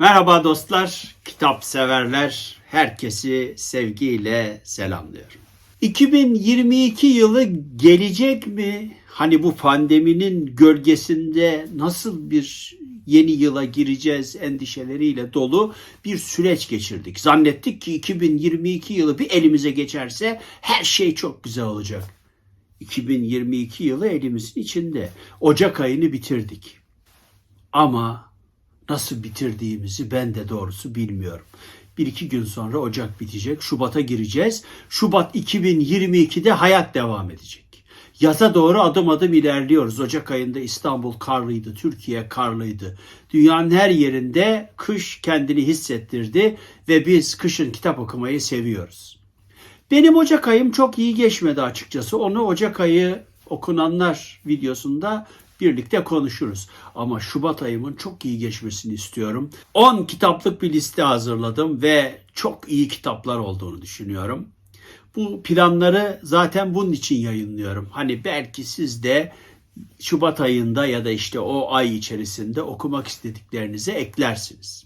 Merhaba dostlar, kitap severler, herkesi sevgiyle selamlıyorum. 2022 yılı gelecek mi? Hani bu pandeminin gölgesinde nasıl bir yeni yıla gireceğiz endişeleriyle dolu bir süreç geçirdik. Zannettik ki 2022 yılı bir elimize geçerse her şey çok güzel olacak. 2022 yılı elimizin içinde. Ocak ayını bitirdik. Ama nasıl bitirdiğimizi ben de doğrusu bilmiyorum. Bir iki gün sonra Ocak bitecek. Şubat'a gireceğiz. Şubat 2022'de hayat devam edecek. Yaza doğru adım adım ilerliyoruz. Ocak ayında İstanbul karlıydı, Türkiye karlıydı. Dünyanın her yerinde kış kendini hissettirdi ve biz kışın kitap okumayı seviyoruz. Benim Ocak ayım çok iyi geçmedi açıkçası. Onu Ocak ayı okunanlar videosunda birlikte konuşuruz. Ama Şubat ayımın çok iyi geçmesini istiyorum. 10 kitaplık bir liste hazırladım ve çok iyi kitaplar olduğunu düşünüyorum. Bu planları zaten bunun için yayınlıyorum. Hani belki siz de Şubat ayında ya da işte o ay içerisinde okumak istediklerinize eklersiniz.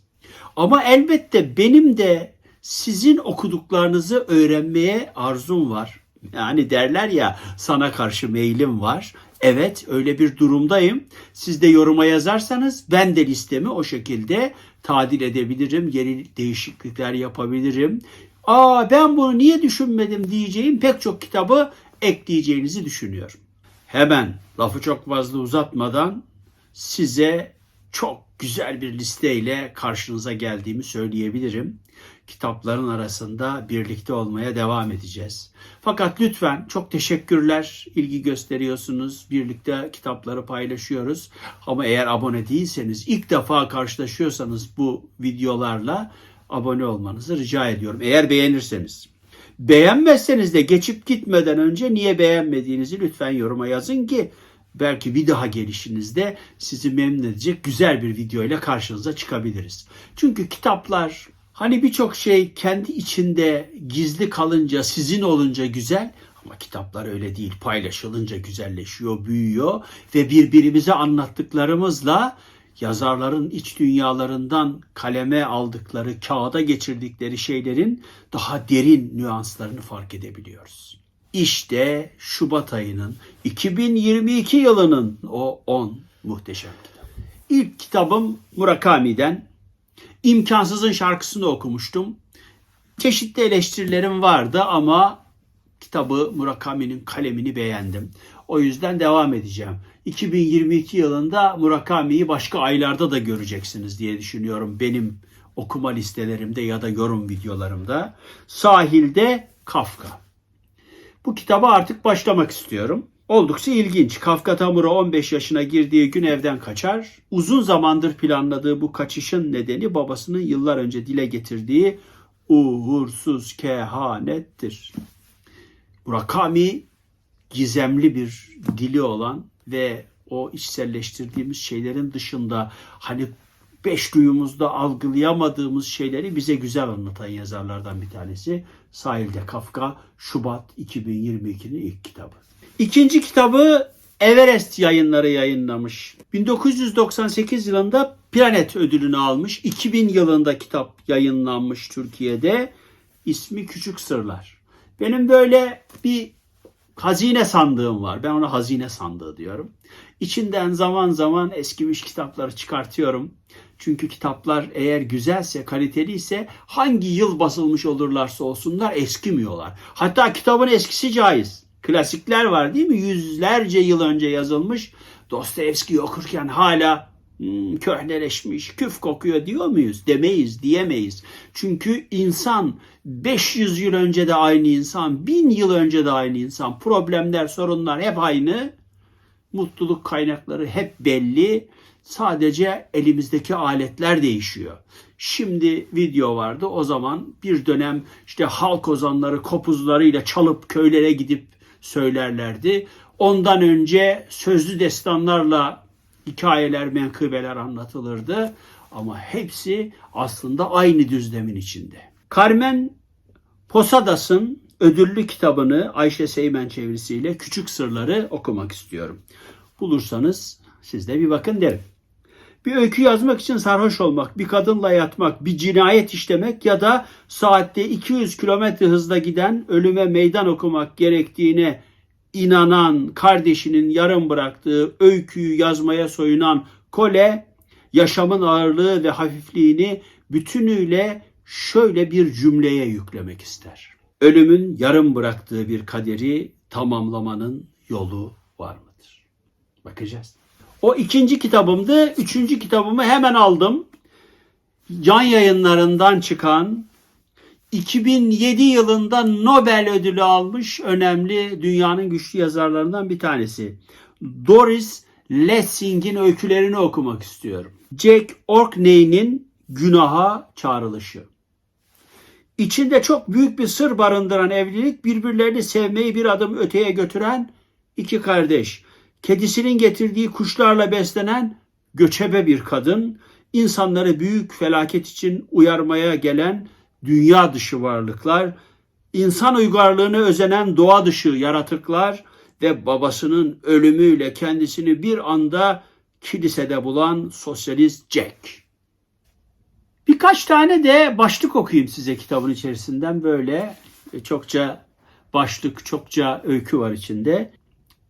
Ama elbette benim de sizin okuduklarınızı öğrenmeye arzum var. Yani derler ya sana karşı meylim var. Evet öyle bir durumdayım. Siz de yoruma yazarsanız ben de listemi o şekilde tadil edebilirim. Yeni değişiklikler yapabilirim. Aa ben bunu niye düşünmedim diyeceğim pek çok kitabı ekleyeceğinizi düşünüyorum. Hemen lafı çok fazla uzatmadan size çok güzel bir listeyle karşınıza geldiğimi söyleyebilirim. Kitapların arasında birlikte olmaya devam edeceğiz. Fakat lütfen çok teşekkürler, ilgi gösteriyorsunuz, birlikte kitapları paylaşıyoruz. Ama eğer abone değilseniz, ilk defa karşılaşıyorsanız bu videolarla abone olmanızı rica ediyorum. Eğer beğenirseniz. Beğenmezseniz de geçip gitmeden önce niye beğenmediğinizi lütfen yoruma yazın ki belki bir daha gelişinizde sizi memnun edecek güzel bir video ile karşınıza çıkabiliriz. Çünkü kitaplar hani birçok şey kendi içinde gizli kalınca, sizin olunca güzel ama kitaplar öyle değil. Paylaşılınca güzelleşiyor, büyüyor ve birbirimize anlattıklarımızla yazarların iç dünyalarından kaleme aldıkları, kağıda geçirdikleri şeylerin daha derin nüanslarını fark edebiliyoruz. İşte Şubat ayının 2022 yılının o 10 muhteşem kitap. İlk kitabım Murakami'den İmkansızın şarkısını okumuştum. Çeşitli eleştirilerim vardı ama kitabı Murakami'nin kalemini beğendim. O yüzden devam edeceğim. 2022 yılında Murakami'yi başka aylarda da göreceksiniz diye düşünüyorum benim okuma listelerimde ya da yorum videolarımda. Sahilde Kafka. Bu kitaba artık başlamak istiyorum. Oldukça ilginç. Kafka Tamura 15 yaşına girdiği gün evden kaçar. Uzun zamandır planladığı bu kaçışın nedeni babasının yıllar önce dile getirdiği uğursuz kehanettir. Murakami gizemli bir dili olan ve o içselleştirdiğimiz şeylerin dışında hani beş duyumuzda algılayamadığımız şeyleri bize güzel anlatan yazarlardan bir tanesi. Sahilde Kafka, Şubat 2022'nin ilk kitabı. İkinci kitabı Everest yayınları yayınlamış. 1998 yılında Planet ödülünü almış. 2000 yılında kitap yayınlanmış Türkiye'de. İsmi Küçük Sırlar. Benim böyle bir hazine sandığım var. Ben ona hazine sandığı diyorum. İçinden zaman zaman eskimiş kitapları çıkartıyorum. Çünkü kitaplar eğer güzelse, kaliteliyse hangi yıl basılmış olurlarsa olsunlar eskimiyorlar. Hatta kitabın eskisi caiz. Klasikler var değil mi? Yüzlerce yıl önce yazılmış. Dostoyevski okurken hala hmm, köhneleşmiş, küf kokuyor diyor muyuz? Demeyiz, diyemeyiz. Çünkü insan 500 yıl önce de aynı insan, 1000 yıl önce de aynı insan. Problemler, sorunlar hep aynı. Mutluluk kaynakları hep belli. Sadece elimizdeki aletler değişiyor. Şimdi video vardı. O zaman bir dönem işte halk ozanları kopuzlarıyla çalıp köylere gidip söylerlerdi. Ondan önce sözlü destanlarla hikayeler, menkıbeler anlatılırdı. Ama hepsi aslında aynı düzlemin içinde. Carmen Posadas'ın ödüllü kitabını Ayşe Seymen çevirisiyle Küçük Sırları okumak istiyorum. Bulursanız siz de bir bakın derim. Bir öykü yazmak için sarhoş olmak, bir kadınla yatmak, bir cinayet işlemek ya da saatte 200 kilometre hızla giden ölüme meydan okumak gerektiğine inanan kardeşinin yarım bıraktığı öyküyü yazmaya soyunan Kole yaşamın ağırlığı ve hafifliğini bütünüyle şöyle bir cümleye yüklemek ister. Ölümün yarım bıraktığı bir kaderi tamamlamanın yolu var mıdır? Bakacağız. O ikinci kitabımdı. Üçüncü kitabımı hemen aldım. Can yayınlarından çıkan 2007 yılında Nobel ödülü almış önemli dünyanın güçlü yazarlarından bir tanesi. Doris Lessing'in öykülerini okumak istiyorum. Jack Orkney'nin Günaha Çağrılışı. İçinde çok büyük bir sır barındıran evlilik birbirlerini sevmeyi bir adım öteye götüren iki kardeş. Kedisinin getirdiği kuşlarla beslenen göçebe bir kadın, insanları büyük felaket için uyarmaya gelen dünya dışı varlıklar, insan uygarlığına özenen doğa dışı yaratıklar ve babasının ölümüyle kendisini bir anda kilisede bulan sosyalist Jack. Birkaç tane de başlık okuyayım size kitabın içerisinden böyle çokça başlık, çokça öykü var içinde.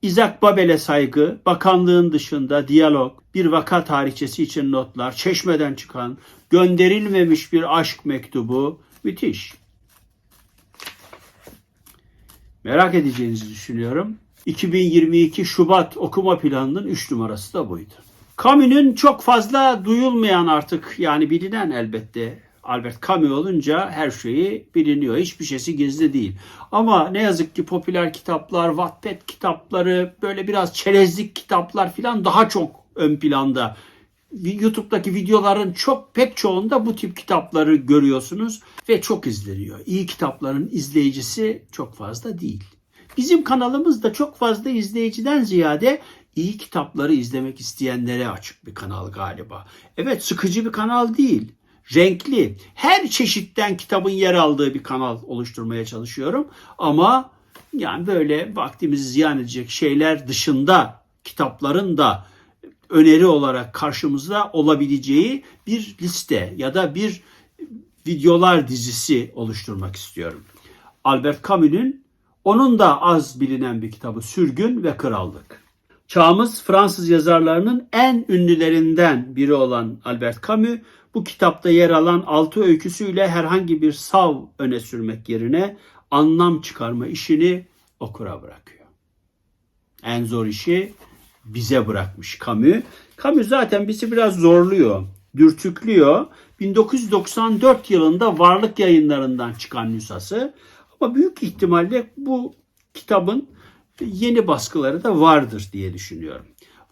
İzak Babel'e saygı, bakanlığın dışında diyalog, bir vaka tarihçesi için notlar, çeşmeden çıkan, gönderilmemiş bir aşk mektubu, müthiş. Merak edeceğinizi düşünüyorum. 2022 Şubat okuma planının 3 numarası da buydu. Camus'un çok fazla duyulmayan artık yani bilinen elbette Albert Camus olunca her şeyi biliniyor. Hiçbir şeysi gizli değil. Ama ne yazık ki popüler kitaplar, Wattpad kitapları, böyle biraz çerezlik kitaplar filan daha çok ön planda. YouTube'daki videoların çok pek çoğunda bu tip kitapları görüyorsunuz ve çok izleniyor. İyi kitapların izleyicisi çok fazla değil. Bizim kanalımız da çok fazla izleyiciden ziyade iyi kitapları izlemek isteyenlere açık bir kanal galiba. Evet sıkıcı bir kanal değil. Renkli, her çeşitten kitabın yer aldığı bir kanal oluşturmaya çalışıyorum. Ama yani böyle vaktimizi ziyan edecek şeyler dışında kitapların da öneri olarak karşımızda olabileceği bir liste ya da bir videolar dizisi oluşturmak istiyorum. Albert Camus'un onun da az bilinen bir kitabı Sürgün ve Krallık. Çağımız Fransız yazarlarının en ünlülerinden biri olan Albert Camus bu kitapta yer alan altı öyküsüyle herhangi bir sav öne sürmek yerine anlam çıkarma işini okura bırakıyor. En zor işi bize bırakmış Camus. Camus zaten bizi biraz zorluyor, dürtüklüyor. 1994 yılında Varlık Yayınlarından çıkan nüshası. Ama büyük ihtimalle bu kitabın yeni baskıları da vardır diye düşünüyorum.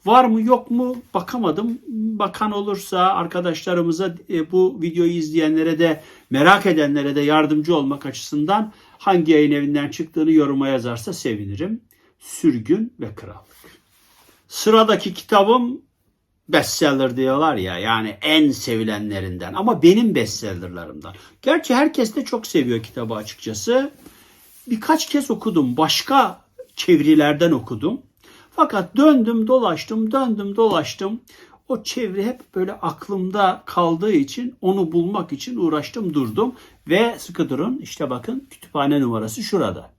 Var mı yok mu bakamadım. Bakan olursa arkadaşlarımıza e, bu videoyu izleyenlere de merak edenlere de yardımcı olmak açısından hangi yayın evinden çıktığını yoruma yazarsa sevinirim. Sürgün ve Krallık. Sıradaki kitabım bestseller diyorlar ya yani en sevilenlerinden ama benim bestsellerlarımdan. Gerçi herkes de çok seviyor kitabı açıkçası. Birkaç kez okudum. Başka çevirilerden okudum. Fakat döndüm dolaştım döndüm dolaştım. O çeviri hep böyle aklımda kaldığı için onu bulmak için uğraştım durdum. Ve sıkı durun işte bakın kütüphane numarası şurada.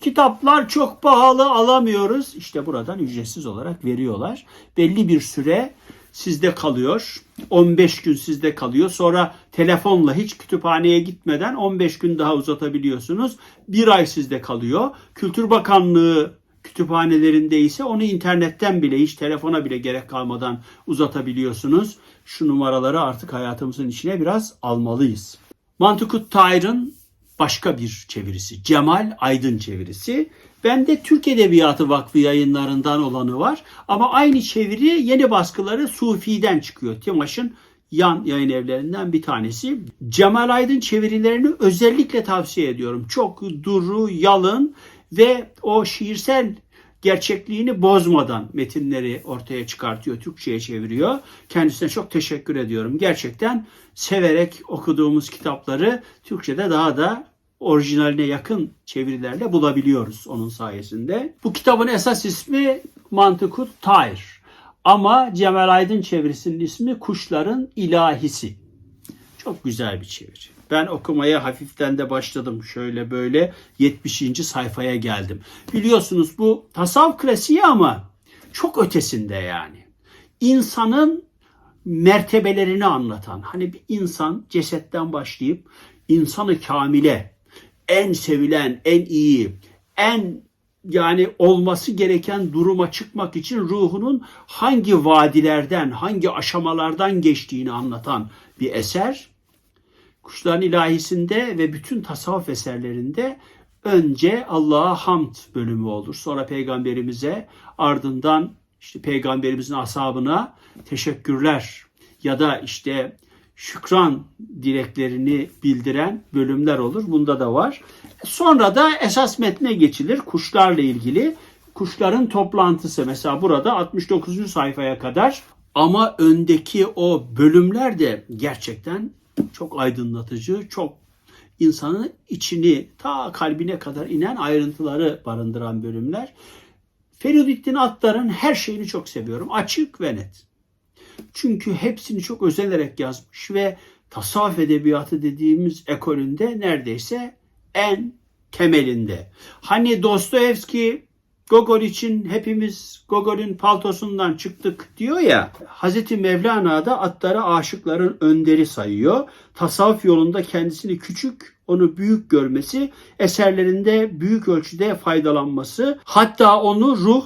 Kitaplar çok pahalı alamıyoruz. İşte buradan ücretsiz olarak veriyorlar. Belli bir süre sizde kalıyor. 15 gün sizde kalıyor. Sonra telefonla hiç kütüphaneye gitmeden 15 gün daha uzatabiliyorsunuz. Bir ay sizde kalıyor. Kültür Bakanlığı kütüphanelerinde ise onu internetten bile hiç telefona bile gerek kalmadan uzatabiliyorsunuz. Şu numaraları artık hayatımızın içine biraz almalıyız. Mantukut Tayr'ın başka bir çevirisi. Cemal Aydın çevirisi. Bende Türk Edebiyatı Vakfı yayınlarından olanı var. Ama aynı çeviri yeni baskıları Sufi'den çıkıyor. Timaş'ın yan yayın evlerinden bir tanesi. Cemal Aydın çevirilerini özellikle tavsiye ediyorum. Çok duru, yalın ve o şiirsel gerçekliğini bozmadan metinleri ortaya çıkartıyor, Türkçe'ye çeviriyor. Kendisine çok teşekkür ediyorum. Gerçekten severek okuduğumuz kitapları Türkçe'de daha da orijinaline yakın çevirilerle bulabiliyoruz onun sayesinde. Bu kitabın esas ismi Mantıkut Tair. Ama Cemal Aydın çevirisinin ismi Kuşların İlahisi. Çok güzel bir çeviri. Ben okumaya hafiften de başladım. Şöyle böyle 70. sayfaya geldim. Biliyorsunuz bu tasavvuf klasiği ama çok ötesinde yani. İnsanın mertebelerini anlatan. Hani bir insan cesetten başlayıp insanı kamile, en sevilen, en iyi, en yani olması gereken duruma çıkmak için ruhunun hangi vadilerden, hangi aşamalardan geçtiğini anlatan bir eser. Kuşların ilahisinde ve bütün tasavvuf eserlerinde önce Allah'a hamd bölümü olur. Sonra peygamberimize ardından işte peygamberimizin ashabına teşekkürler ya da işte şükran dileklerini bildiren bölümler olur. Bunda da var. Sonra da esas metne geçilir kuşlarla ilgili. Kuşların toplantısı mesela burada 69. sayfaya kadar ama öndeki o bölümler de gerçekten çok aydınlatıcı, çok insanın içini ta kalbine kadar inen ayrıntıları barındıran bölümler. Feridettin Attar'ın her şeyini çok seviyorum. Açık ve net. Çünkü hepsini çok özenerek yazmış ve tasavvuf edebiyatı dediğimiz ekolünde neredeyse en temelinde. Hani Dostoyevski Gogol için hepimiz Gogol'ün paltosundan çıktık diyor ya. Hazreti Mevlana da atlara aşıkların önderi sayıyor. Tasavvuf yolunda kendisini küçük, onu büyük görmesi, eserlerinde büyük ölçüde faydalanması, hatta onu ruh,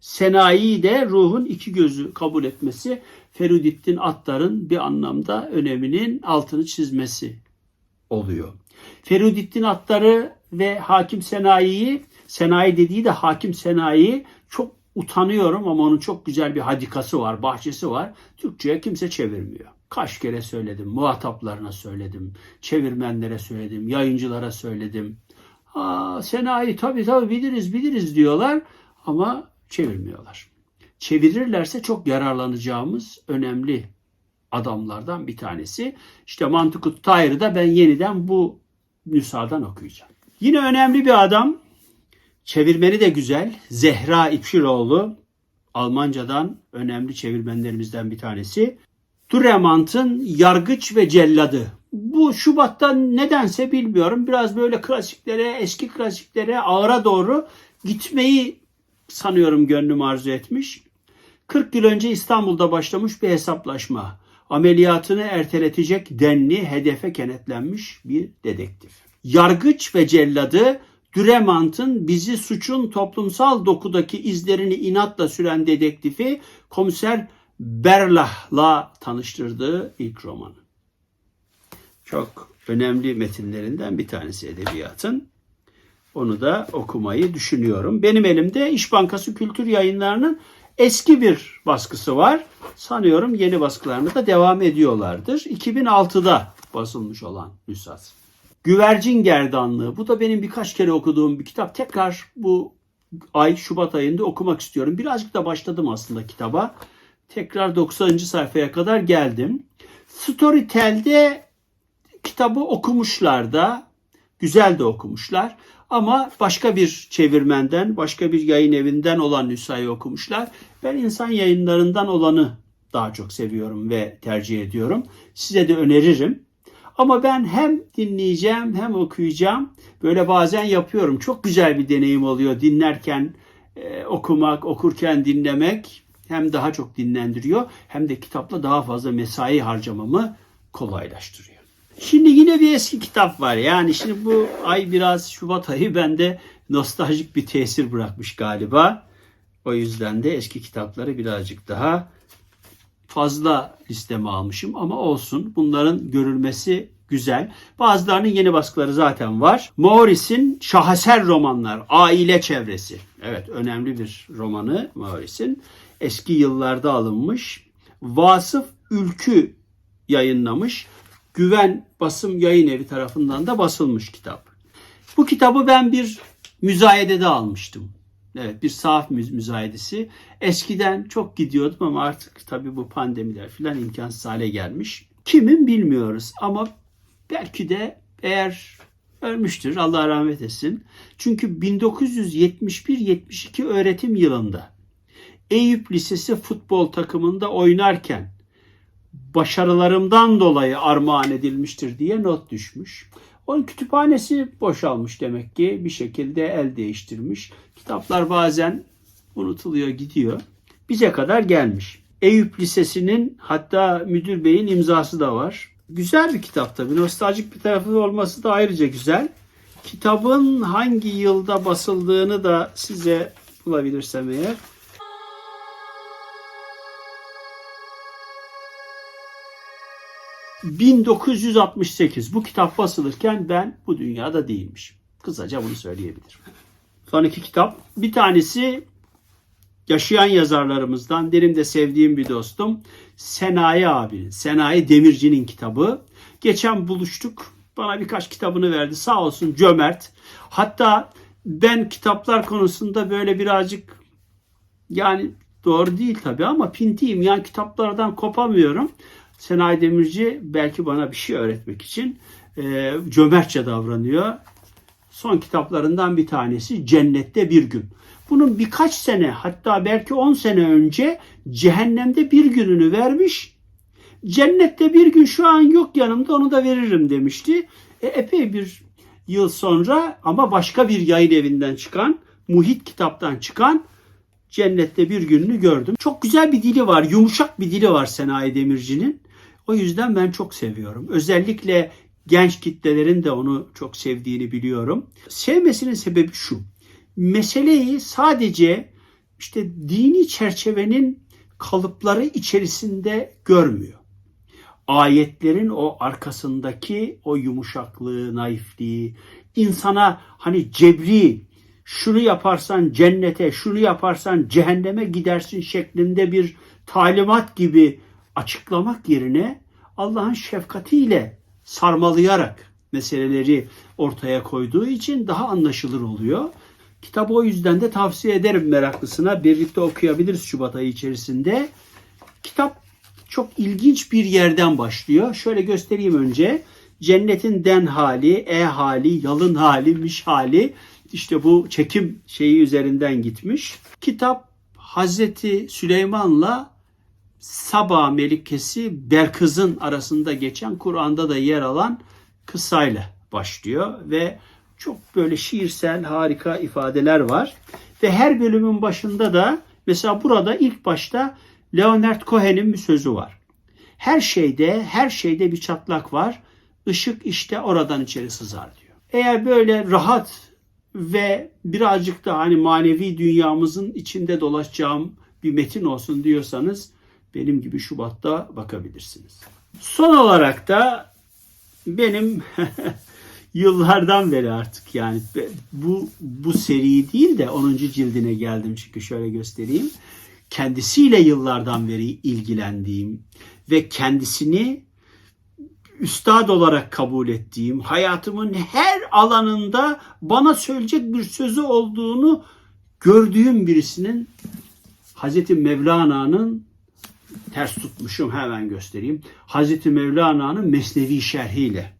senayi de ruhun iki gözü kabul etmesi Ferudettin Attar'ın bir anlamda öneminin altını çizmesi oluyor. Ferudettin Attar'ı ve Hakim Senayi'yi, Senayi dediği de Hakim Senayi çok utanıyorum ama onun çok güzel bir hadikası var, bahçesi var. Türkçe'ye kimse çevirmiyor. Kaç kere söyledim, muhataplarına söyledim, çevirmenlere söyledim, yayıncılara söyledim. Aa, Senayi tabii tabii biliriz biliriz diyorlar ama çevirmiyorlar. Çevirirlerse çok yararlanacağımız önemli adamlardan bir tanesi. İşte Mantıkut Tayr'ı da ben yeniden bu nüshadan okuyacağım. Yine önemli bir adam. Çevirmeni de güzel. Zehra İpşiroğlu. Almancadan önemli çevirmenlerimizden bir tanesi. Duremant'ın Yargıç ve Celladı. Bu Şubat'tan nedense bilmiyorum. Biraz böyle klasiklere, eski klasiklere, ağıra doğru gitmeyi sanıyorum gönlüm arzu etmiş. 40 yıl önce İstanbul'da başlamış bir hesaplaşma. Ameliyatını erteletecek denli hedefe kenetlenmiş bir dedektif. Yargıç ve celladı Düremant'ın bizi suçun toplumsal dokudaki izlerini inatla süren dedektifi komiser Berlah'la tanıştırdığı ilk romanı. Çok önemli metinlerinden bir tanesi edebiyatın. Onu da okumayı düşünüyorum. Benim elimde İş Bankası Kültür Yayınları'nın eski bir baskısı var. Sanıyorum yeni baskılarını da devam ediyorlardır. 2006'da basılmış olan nüshas. Güvercin Gerdanlığı. Bu da benim birkaç kere okuduğum bir kitap. Tekrar bu ay Şubat ayında okumak istiyorum. Birazcık da başladım aslında kitaba. Tekrar 90. sayfaya kadar geldim. Storytel'de kitabı okumuşlar da. Güzel de okumuşlar. Ama başka bir çevirmenden, başka bir yayın evinden olan nüshayı okumuşlar. Ben insan yayınlarından olanı daha çok seviyorum ve tercih ediyorum. Size de öneririm. Ama ben hem dinleyeceğim hem okuyacağım. Böyle bazen yapıyorum. Çok güzel bir deneyim oluyor dinlerken e, okumak, okurken dinlemek. Hem daha çok dinlendiriyor hem de kitapla daha fazla mesai harcamamı kolaylaştırıyor. Şimdi yine bir eski kitap var. Yani şimdi bu ay biraz Şubat ayı bende nostaljik bir tesir bırakmış galiba. O yüzden de eski kitapları birazcık daha fazla listeme almışım ama olsun. Bunların görülmesi güzel. Bazılarının yeni baskıları zaten var. Maurice'in şaheser romanlar, aile çevresi. Evet önemli bir romanı Maurice'in. Eski yıllarda alınmış. Vasıf Ülkü yayınlamış. Güven Basım Yayın Evi tarafından da basılmış kitap. Bu kitabı ben bir müzayedede almıştım. Evet bir sahaf müz- müzayedesi. Eskiden çok gidiyordum ama artık tabii bu pandemiler filan imkansız hale gelmiş. Kimin bilmiyoruz ama belki de eğer ölmüştür Allah rahmet etsin. Çünkü 1971-72 öğretim yılında Eyüp Lisesi futbol takımında oynarken başarılarımdan dolayı armağan edilmiştir diye not düşmüş. Onun kütüphanesi boşalmış demek ki bir şekilde el değiştirmiş. Kitaplar bazen unutuluyor gidiyor. Bize kadar gelmiş. Eyüp Lisesi'nin hatta müdür beyin imzası da var. Güzel bir kitap tabii. Nostaljik bir tarafı olması da ayrıca güzel. Kitabın hangi yılda basıldığını da size bulabilirsem eğer. ...1968 bu kitap basılırken ben bu dünyada değilmişim. Kısaca bunu söyleyebilirim. Son iki kitap. Bir tanesi yaşayan yazarlarımızdan benim de sevdiğim bir dostum Senayi abinin, Senayi Demirci'nin kitabı. Geçen buluştuk. Bana birkaç kitabını verdi. Sağ olsun cömert. Hatta ben kitaplar konusunda böyle birazcık yani doğru değil tabii ama pintiyim. Yani kitaplardan kopamıyorum. Senayi Demirci belki bana bir şey öğretmek için e, cömertçe davranıyor. Son kitaplarından bir tanesi Cennette Bir Gün. Bunun birkaç sene hatta belki 10 sene önce cehennemde bir gününü vermiş. Cennette bir gün şu an yok yanımda onu da veririm demişti. E, epey bir yıl sonra ama başka bir yayın evinden çıkan, Muhit kitaptan çıkan Cennette bir gününü gördüm. Çok güzel bir dili var, yumuşak bir dili var Senayi Demirci'nin. O yüzden ben çok seviyorum. Özellikle genç kitlelerin de onu çok sevdiğini biliyorum. Sevmesinin sebebi şu. Meseleyi sadece işte dini çerçevenin kalıpları içerisinde görmüyor. Ayetlerin o arkasındaki o yumuşaklığı, naifliği, insana hani cebri, şunu yaparsan cennete, şunu yaparsan cehenneme gidersin şeklinde bir talimat gibi açıklamak yerine Allah'ın şefkatiyle sarmalayarak meseleleri ortaya koyduğu için daha anlaşılır oluyor. Kitabı o yüzden de tavsiye ederim meraklısına. Birlikte okuyabiliriz Şubat ayı içerisinde. Kitap çok ilginç bir yerden başlıyor. Şöyle göstereyim önce. Cennetin den hali, e hali, yalın hali, miş hali. İşte bu çekim şeyi üzerinden gitmiş. Kitap Hazreti Süleyman'la Saba Melikesi Berkız'ın arasında geçen Kur'an'da da yer alan kıssayla başlıyor ve çok böyle şiirsel harika ifadeler var. Ve her bölümün başında da mesela burada ilk başta Leonard Cohen'in bir sözü var. Her şeyde, her şeyde bir çatlak var. Işık işte oradan içeri sızar diyor. Eğer böyle rahat ve birazcık da hani manevi dünyamızın içinde dolaşacağım bir metin olsun diyorsanız benim gibi Şubat'ta bakabilirsiniz. Son olarak da benim yıllardan beri artık yani bu bu seri değil de 10. cildine geldim çünkü şöyle göstereyim. Kendisiyle yıllardan beri ilgilendiğim ve kendisini üstad olarak kabul ettiğim, hayatımın her alanında bana söyleyecek bir sözü olduğunu gördüğüm birisinin Hazreti Mevlana'nın ters tutmuşum hemen göstereyim. Hazreti Mevlana'nın Mesnevi şerhiyle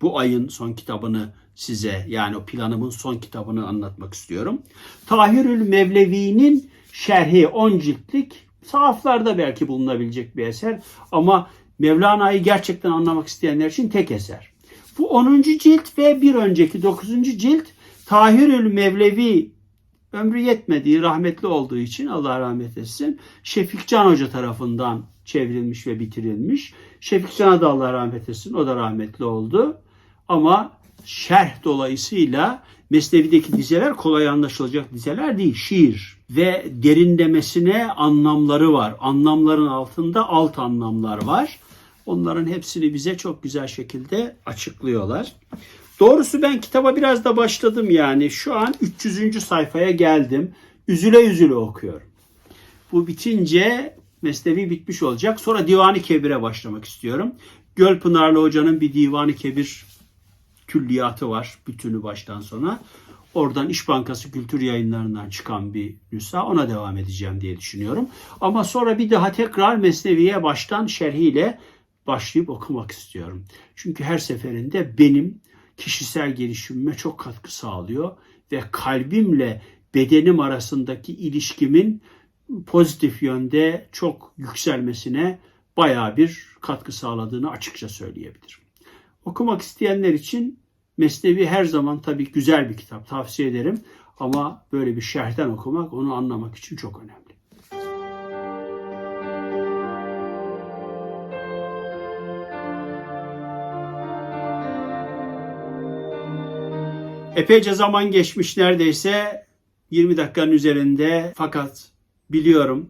bu ayın son kitabını size yani o planımın son kitabını anlatmak istiyorum. Tahirül Mevlevi'nin şerhi 10 ciltlik sahaflarda belki bulunabilecek bir eser ama Mevlana'yı gerçekten anlamak isteyenler için tek eser. Bu 10. cilt ve bir önceki 9. cilt Tahirül Mevlevi ömrü yetmediği, rahmetli olduğu için Allah rahmet etsin. Şefik Can Hoca tarafından çevrilmiş ve bitirilmiş. Şefik Can'a da Allah rahmet etsin. O da rahmetli oldu. Ama şerh dolayısıyla Mesnevi'deki dizeler kolay anlaşılacak dizeler değil. Şiir ve derinlemesine anlamları var. Anlamların altında alt anlamlar var. Onların hepsini bize çok güzel şekilde açıklıyorlar. Doğrusu ben kitaba biraz da başladım yani. Şu an 300. sayfaya geldim. Üzüle üzüle okuyorum. Bu bitince Mesnevi bitmiş olacak. Sonra Divan-ı Kebir'e başlamak istiyorum. Gölpınarlı Hoca'nın bir Divan-ı Kebir külliyatı var. Bütünü baştan sona. Oradan İş Bankası Kültür Yayınlarından çıkan bir nüsha. Ona devam edeceğim diye düşünüyorum. Ama sonra bir daha tekrar Mesnevi'ye baştan şerhiyle başlayıp okumak istiyorum. Çünkü her seferinde benim kişisel gelişimime çok katkı sağlıyor ve kalbimle bedenim arasındaki ilişkimin pozitif yönde çok yükselmesine bayağı bir katkı sağladığını açıkça söyleyebilirim. Okumak isteyenler için Mesnevi her zaman tabii güzel bir kitap tavsiye ederim ama böyle bir şerhten okumak onu anlamak için çok önemli. Epeyce zaman geçmiş neredeyse 20 dakikanın üzerinde fakat biliyorum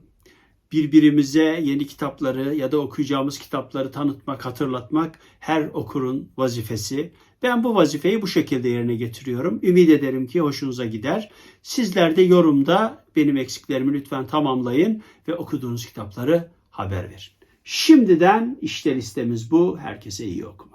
birbirimize yeni kitapları ya da okuyacağımız kitapları tanıtmak, hatırlatmak her okurun vazifesi. Ben bu vazifeyi bu şekilde yerine getiriyorum. Ümit ederim ki hoşunuza gider. Sizler de yorumda benim eksiklerimi lütfen tamamlayın ve okuduğunuz kitapları haber verin. Şimdiden işte listemiz bu. Herkese iyi okumalar.